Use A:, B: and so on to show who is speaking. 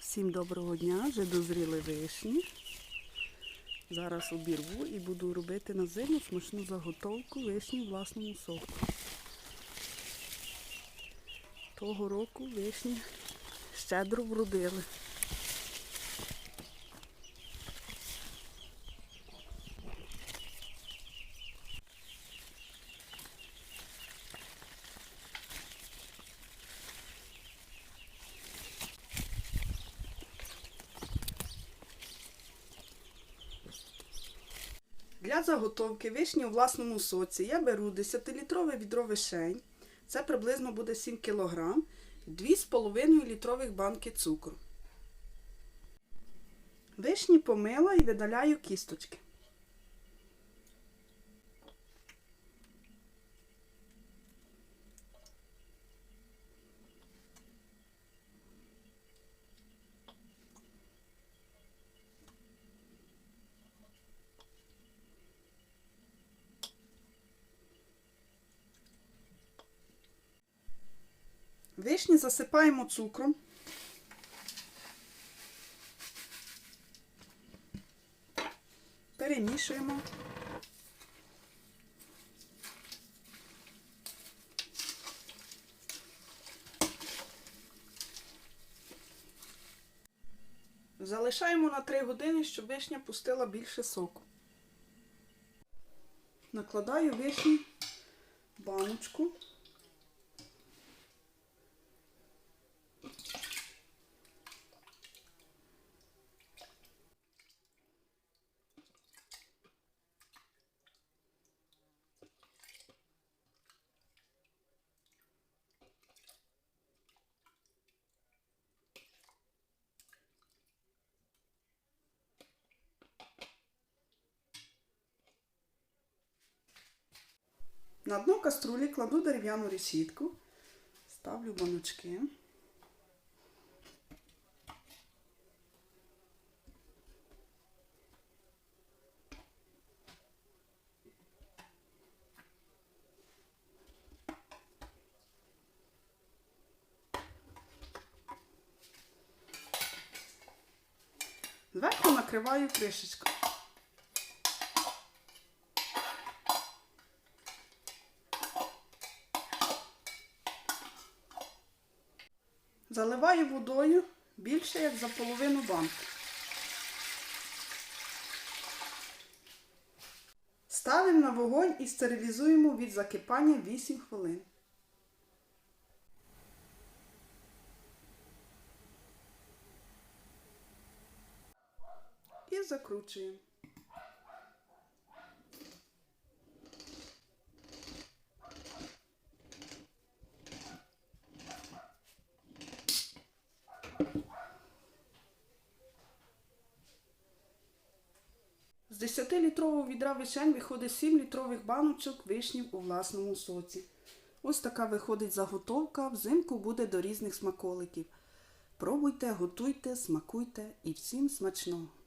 A: Всім доброго дня, вже дозріли вишні. Зараз обірву і буду робити на зиму смачну заготовку вишні в власному соку. Того року вишні щедро вродили. Для заготовки вишні у власному соці я беру 10-літрове відро вишень. Це приблизно буде 7 кг, 2,5 літрових банки цукру. Вишні помила і видаляю кісточки. Вишні засипаємо цукром. Перемішуємо. Залишаємо на 3 години, щоб вишня пустила більше соку. Накладаю вишні в баночку. На дно каструлі кладу дерев'яну решітку, ставлю баночки. Зверху накриваю кришечкою. Заливаю водою більше, як за половину банки. Ставимо на вогонь і стерилізуємо від закипання 8 хвилин. І закручуємо. З 10-літрового відра вишень виходить 7 літрових баночок вишнів у власному соці. Ось така виходить заготовка, взимку буде до різних смаколиків. Пробуйте, готуйте, смакуйте і всім смачного!